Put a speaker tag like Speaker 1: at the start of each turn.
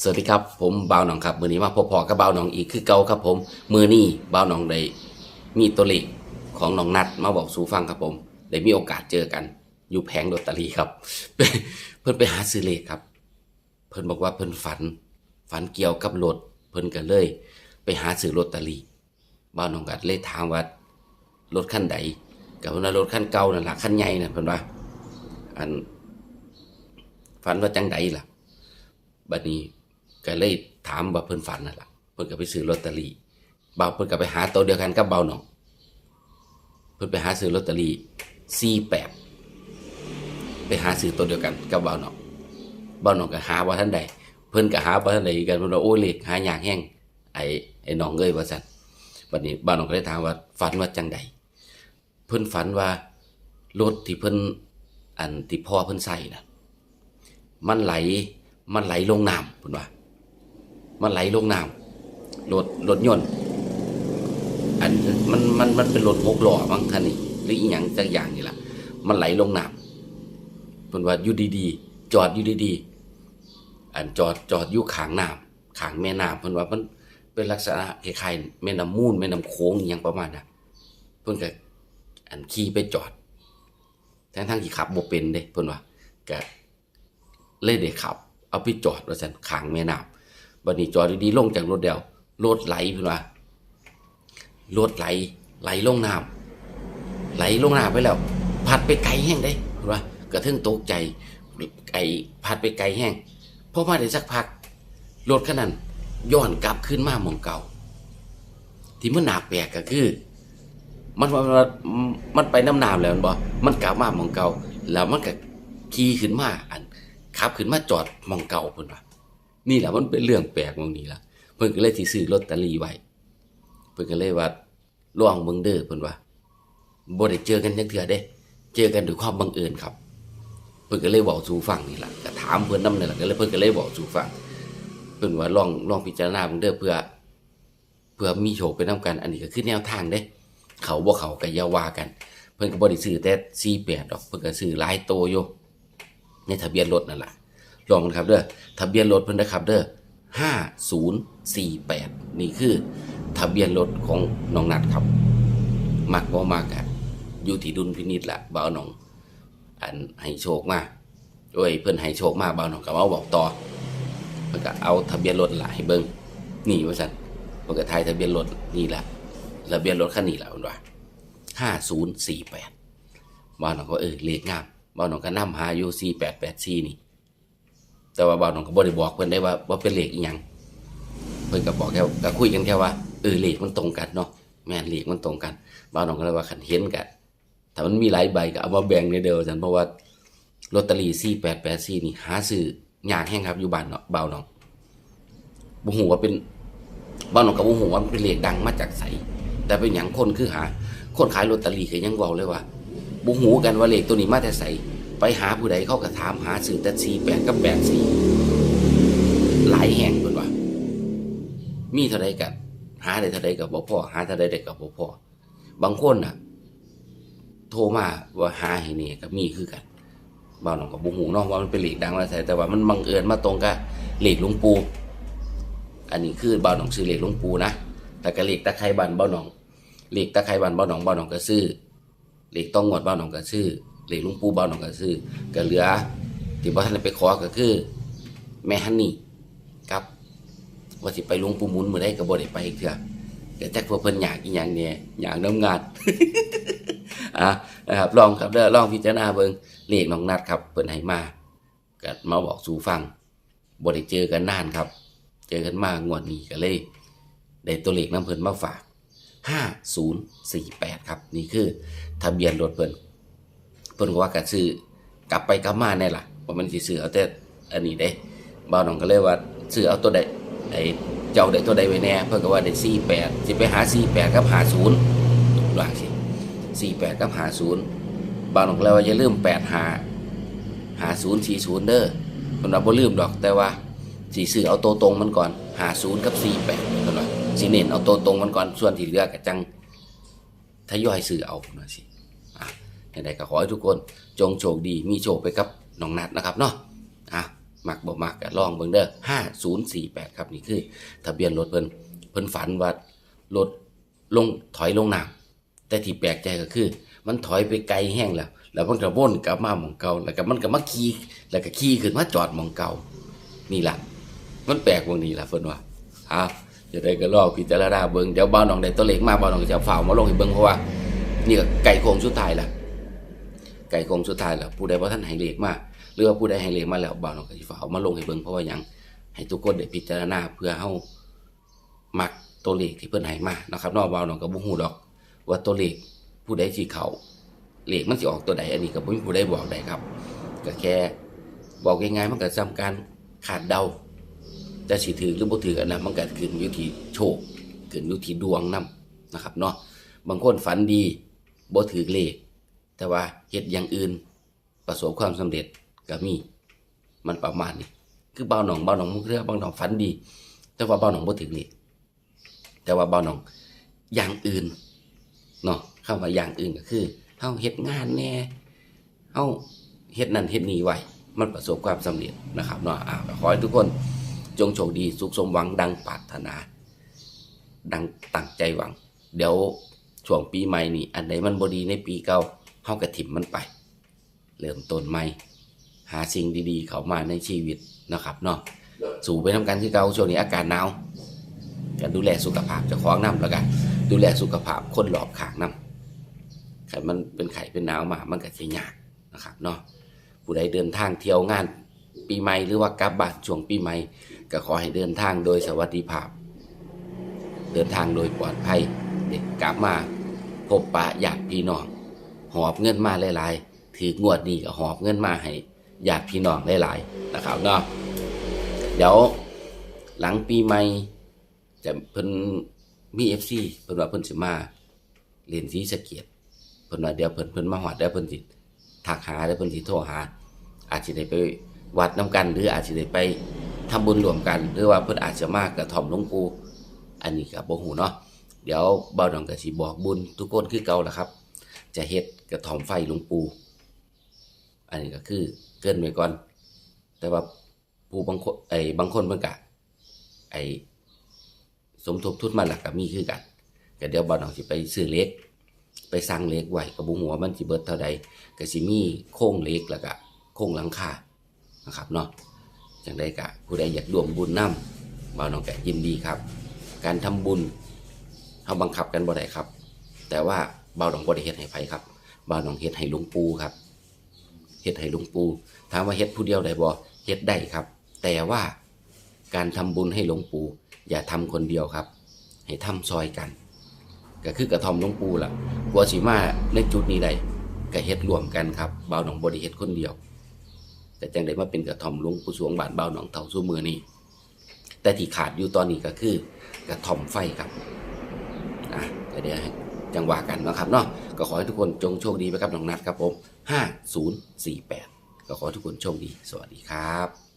Speaker 1: สวัสดีครับผมบ่าวหนองครับมือนี้มาพบพอกับบ่าวหนองอีกคือเก่าครับผมมือนี้บ่าวหนองได้มีตัวเลขของน้องนัดมาบอกสู่ฟังครับผมได้มีโอกาสเจอกัน อยู่แผงลอตเตอรี่ครับ เพิ่นไปหาซื้อเลขครับ เพิ่นบอกว่าเพิ่นฝัน ฝันเกี่ยวกับรถเพิ่นก็เลย ไปหาซื้อลอตเตอรี่บ่าวหนองก็เลยถามว่ารถคันใดกับว่ารถคันเก่านั่นล่ะคันใหญ่นั่นเพิ่นว่าอันฝันว่าจังใดล่ะบัดนี้ ก็เลยถามว่าเพิ่นฝันนั่นล่ะเพิ่นก็ไปซื้อลอตเตอรี่เบาเพิ่นก็ไปหาตัวเดียวกันกับเบาหนองเพิ่นไปหาซื้อลอตเตอรี่48ไปหาซื้อตัวเดียวกันกับเบาหนองเบาหนองก็หาว่าท่านใดเพิ่นก็หาว่าท่านใดกันเพิ่นว่าโอ้ยเลขหายากแห้งไอ้ไอ้น้องเอ้ยว่าซั่นบัดนี้เบาหนองก็เลยถามว่าฝันว่าจังใดเพิ่นฝันว่ารถที่เพิ่นอันที่พ่อเพิ่นใส่น่ะมันไหลมันไหลลงน้ำคุณว่า มันไหลลงน้ำรถรถยนต์อันมันมันมันเป็นรถหกล้อมั้งคันนี้หรืออีหยังสักอย่างนี่แหละมันไหลลงน้ำคุณว่าอยู่ดีๆ จอดอยู่ดีๆ อันจอดจอดอยู่ขางน้ำขางแม่น้ำเพิ่นว่ามันเป็นลักษณะคล้ายๆแม่น้ำมูลแม่น้ำโขงอหยังประมาณนั้นเพิ่นก็อันขี่ไปจอด ทั้งทั้งๆที่ขับบ่เป็นเด้เพิ่นว่าก็เลยได้ขับ เอาไปจอดว่าซั่นขางแม่น้ำ บัดนี้จอดดีๆลงจากรถเดียวรถไหลเพิ่นว่ารถไหล ไหลลงน้ำไหลลงน้ำไปแล้ว พัดไปไกลแห้งได้เพิ่นว่ากระทึ่งตกใจไอ้พัดไปไกลแห้งพอมาได้สักพักรถคันนั้นย้อนกลับขึ้นมาหมองเก่า ที่มันน่าแปลกก็คือ มันมันมันมันไปน้ำน้ำแล้วม่นบ่มันกลับมาหมองเก่า แล้วมันก็ขี่ขึ้นมาอันขับขึ้นมาจอดหมองเก่าเพิ่นว่า นี่แหละมันเป็นเรื่องแปลกมองนี้ล่ะเพิ่นก็เลยสิซื้อลอตเตอรี่ไว้เพิ่นก็เลยว่าลองเบิ่งเด้อเพิ่นว่าบ่ได้เจอกันจักเทื่อเด้ เจอกันด้วยความบังเอิญครับ เพิ่นก็เลยบอกสู่ฟังนี่ล่ะก็ถามเพิ่นนำนี่ล่ะก็เลยเพิ่นก็เลยบอกสู่ฟังเพิ่นว่าลองลองพิจารณาเบิ่งเด้อเพื่อ เพื่อมีโชคไปนํกัน อันนี้ก็คือแนวทางเด้ เขาบ่เขาก็อย่าว่ากัน เพิ่นก็บ่ได้ซื้อแต่48ดอกเพิ่นก็ซื้อหลายโตอยู่ในทะเบียนรถนั่นแหละ ลองกันครับเด้อทะเบียนรถเพิ่นนะครับเด้อห้าศูนย์สี่แปดนี่คือทะเบียนรถของน้องนัดครับมักบ่มักอะอยู่ที่ดุลพินิจละบ่าวน้อง อันให้โชคมาโอ้ยเพิ่นให้โชคมาบ่าวน้องก็มาบอกต่อเพิ่นก็เอาทะเบียนรถหล่ะให้เบิ่งนี่ว่าซั่นเพิ่นก็ทายทะเบียนรถนี่ล่ะทะเบียนรถคันนี้ล่ะเพิ่นว่าห้าศูนย์สี่แปดบ้านน้องก็เออเลขงามบ้านน้องก็นำหาอยู่สี่แปดแปดสี่นี่ แต่ว่าบ้านน้องก็บ่ได้บอกเพิ่นได้ว่าว่าเป็นเลขอีหยังเพิ่นก็บอกแค่ก็คุยกันแค่ว่าเออเลขมันตรงกันเนาะแม่นเลขมันตรงกันบ้านน้องก็เลยว่าคันเห็นกันถ้ามันมีหลายใบก็เอามาแบ่งในเดียวกันเพราะว่าลอตเตอรี่สี่แปดแปดสี่นี่หาซื้อยากแห้งครับอยู่บ้านเนาะบ้านน้องบ่ฮู้ว่าเป็นบ้านน้องก็บ่ฮู้ว่ามันเป็นเลขดังมาจากไสแต่เป็นหยังคนคือหา คนขายลอตเตอรี่ก็ยังเว้าเลยว่าบุหูกันว่าเลขตัวนี้มาแต่ใส ไปหาผู้ใดเขาก็ถามหาสื่อแต่สี่แปดกับแปดสี่หลายแห่งเพิ่นว่ามีเท่าใดกันหาได้เท่าใดกับบ่พ่อหาเท่าใดได้กับบ่พ่อบางคนน่ะ โทรมาว่าหาให้นี่ก็มีคือกันบ่าวน้องกับบุหูเนาะว่ามันเป็นเลขดังมาใส่แต่ว่ามันบังเอิญมาตรงกับเลขหลวงปู่อันนี้คือบ่าวน้องซื้อเลขหลวงปู่นะแต่ก็เลขตะไคร้บ้านบ่าวน้องเลขตะไคร้บ้านบ่าวน้องบ่าวน้องก็ซื้อเหล็กต้องงวดบ้านหนองกระซื้อ เหล็กลุงปูเบาหน่องกระซื้อก็เหลือที่บ้านไปขอก็คือ แม่ฮันนี่กับว่าสิไปลุงปูหมุนมือได้ก็บ่ได้ไปอีกเถอะแต่แจ็คพวกเพิ่นอยากอีหยังเนี่ยอยากน้ำงานอะนะครับลองครับเด้อลองพิจารณาเบิ่งเลขน้องนัดครับเพิ่นให้มาก็มาบอกสู่ฟังบ่ได้เจอกันนานครับ เจอกันมางวดนี้ก็เลยได้ตัวเลขน้ำเพิ่นมาฝาก5048 ครับ นี่คือทะเบียนรถเพิ่น เพิ่นก็ว่ากันซื้อกลับไปกลับมาแน่ล่ะว่ามันสิซื้อเอาแต่อันนี้เด้บ่าวน้องก็เลยว่าซื้อเอาตัวใดไอ้เจ้าได้ตัวใดไว้แน่ เพิ่นก็ว่าได้48สิไปหา48กับ50ว่าสิ48กับ50บ่าวน้องก็เลยว่าอย่าลืม85 5040เด้อเพิ่นว่าบ่ลืมดอกแต่ว่าสิซื้อเอาโตตรงมันก่อน50กับ48เพิ่นว่าสิเน้นเอาโตตรงมันก่อนส่วนที่เหลือก็จังทยอยซื้อเอาหน่อยสิ อะยังไงก็ขอให้ทุกคนจงโชคดีมีโชคไปกับน้องนัดนะครับเนาะอะมักบ่มักก็ลองเบิ่งเด้อ5048ครับนี่คือ ทะเบียนรถเพิ่นเพิ่นฝันว่ารถลงถอยลงน้ำแต่ที่แปลกใจก็คือ มันถอยไปไกลแห้งแล้ว แล้วมันก็วนกลับมาหมองเก่าแล้วก็มันก็มาขี่แล้วก็ขี่ขึ้นมาจอดหมองเก่านี่แหละมันแปลกวงนี้แหละเพิ่นว่าอ้าวจะได้ก็ลองพิจารณาเบิ่งเดี๋ยวบ่าวน้องได้ตัวเลขมาบ่าวน้องจะเฝ่ามาลงให้เบิ่งเพราะว่านี่ก็ไก่โค้งสุดท้ายแหล้ว ไก่โค้งสุดท้ายแล้วผู้ใดบ่ทันให้เลขมาหรือว่าผู้ใดให้เลขมาแล้วบ่าวน้องก็สิฝ่าวมาลงให้เบิ่งเพราะว่าหยังให้ทุกคนได้พิจารณาเพื่อเฮามักตัวเลขที่เพิ่นให้มานะครับนอกบ่าวน้องก็บ่ฮู้ดอก ว่าตัวเลขผู้ใดสิเข้าเลขมันสิออกตัวใดอันนี้ก็บ่มีผู้ใดบอกได้ครับก็แค่บอกง่ายๆมันก็ซ้ำการขาดเดาจะสิถือหรือบ่ถืออันนั้นมันก็ขึ้นอยู่ที่โชคขึ้นอยู่ที่ดวงนํนะครับเนาะบางคนฝันดีบ่ถือเลข แต่ว่าเฮ็ดอย่างอื่นประสบความสำเร็จก็มี มันประมาณนี้คือเบาหนองเบาหนองมุกเรือเบาหนองฝันดี แต่ว่าเบาหนองบ่ถือเลขแต่ว่าเบาหนองอย่างอื่นเนาะคำว่าอย่างอื่นก็คือเฮาเฮ็ดงานแน่เฮาเฮ็ดนั่นเฮ็ดนี่ไว้มันประสบความสำเร็จนะครับเนาะอ่าขอให้ทุกคนจงโชคดีสุขสมหวังดังปรารถนา ดังตั้งใจหวัง เดี๋ยวช่วงปีใหม่นี่อันไหนมันบดีในปีเก่า เฮากระถิ่มมันไป เริ่มต้นใหม่ หาสิ่งดีๆ เข้ามาในชีวิตนะครับเนาะสู่ไปทำกันที่เก่าช่วงนี้อากาศหนาวกันดูแลสุขภาพจะคล้าของน้ำแล้วกัน ดูแลสุขภาพคนรอบขางน้ำไข่มันเป็นไข่เป็นหนาวมามันก็จะยากนะครับเนาะผู้ใดเดินทางเที่ยวงานปีใหม่หรือว่ากลับบ้านช่วงปีใหม่ก็ขอให้เดินทางโดยสวัสดิภาพ เดินทางโดยปลอดภัยเด็กกลับมาพบปะญาติพี่น้อง หอบเงินมาหลายๆถืองวดนี้ก็หอบเงินมาให้ญาติพี่น้องหลายๆนะครับเนาะเดี๋ยวหลังปีใหม่จะเพิ่นมีเอฟซีเพิ่นว่าเพิ่นสิมาเรียนสีสะเกียดเพิ่นว่าเดี๋ยวเพิ่นเพิ่นมาหอดเดี๋ยวเพิ่นสิทักหาเดี๋ยวเพิ่นสิโทรหา อาจจะได้ไปวัดน้ำกัน หรืออาจจะได้ไปทำบุญรวมกัน หรือว่าเพิ่นอาจจะมากระถ่อมหลวงปู่อันนี้ก็บ่ฮู้เนาะเดี๋ยวเบาดองก็สิบอกบุญทุกคนคือเก่าล่ะครับ จะเฮ็ด กระถอมไฟหลวงปู่อันนี้ก็คือเกินไว้ก่อน แต่ว่าผู้บางคนไอ้บางคนเพิ่นก็ไอ้สมทบทุนมาแล้วก็มีคือกันก็เดี๋ยวเบาดองสิไปซื้อเล็ก ไปสั่งเล็กไว้ก็บ่ฮู้ว่ามันสิเบิดเท่าใดก็สิมีโครงเล็กแล้วก็โครงหลังคานะครับเนาะจังได้กะผู้ใดอยากร่วมบุญนํบ่าวน้องแกยินดีครับ การทำบุญเฮาบังคับกันบ่ได้ครับ แต่ว่าบ่าวน้องบ่ได้เฮ็ดให้ไผครับ บ่าวน้องเฮ็ดให้หลวงปู่ครับเฮ็ดให้หลวงปู่ถามว่าเฮ็ดผู้เดียวได้บ่เฮ็ดได้ครับ แต่ว่าการทำบุญให้หลวงปู่อย่าทำคนเดียวครับ ให้ทำซอยกัน ก็คือกระทอมหลวงปู่ล่ะกลัวสิมาในจุดนี้ได้ก็เฮ็ดรวมกันครับบ่าวน้องบ่ได้เฮ็ดคนเดียว แต่จังได้มาเป็นกระทอมหลวงปู่สวงบานเบาหนองเท่าสู้มือนี้แต่ที่ขาดอยู่ตอนนี้ก็คือกระทอมไฟครับอะเดี๋ยวให้ จังหวะกันนะครับเนาะก็ขอให้ทุกคนจงโชคดีไปครับน้องนัดครับผม5048 ก็ขอให้ทุกคนโชคดี สวัสดีครับ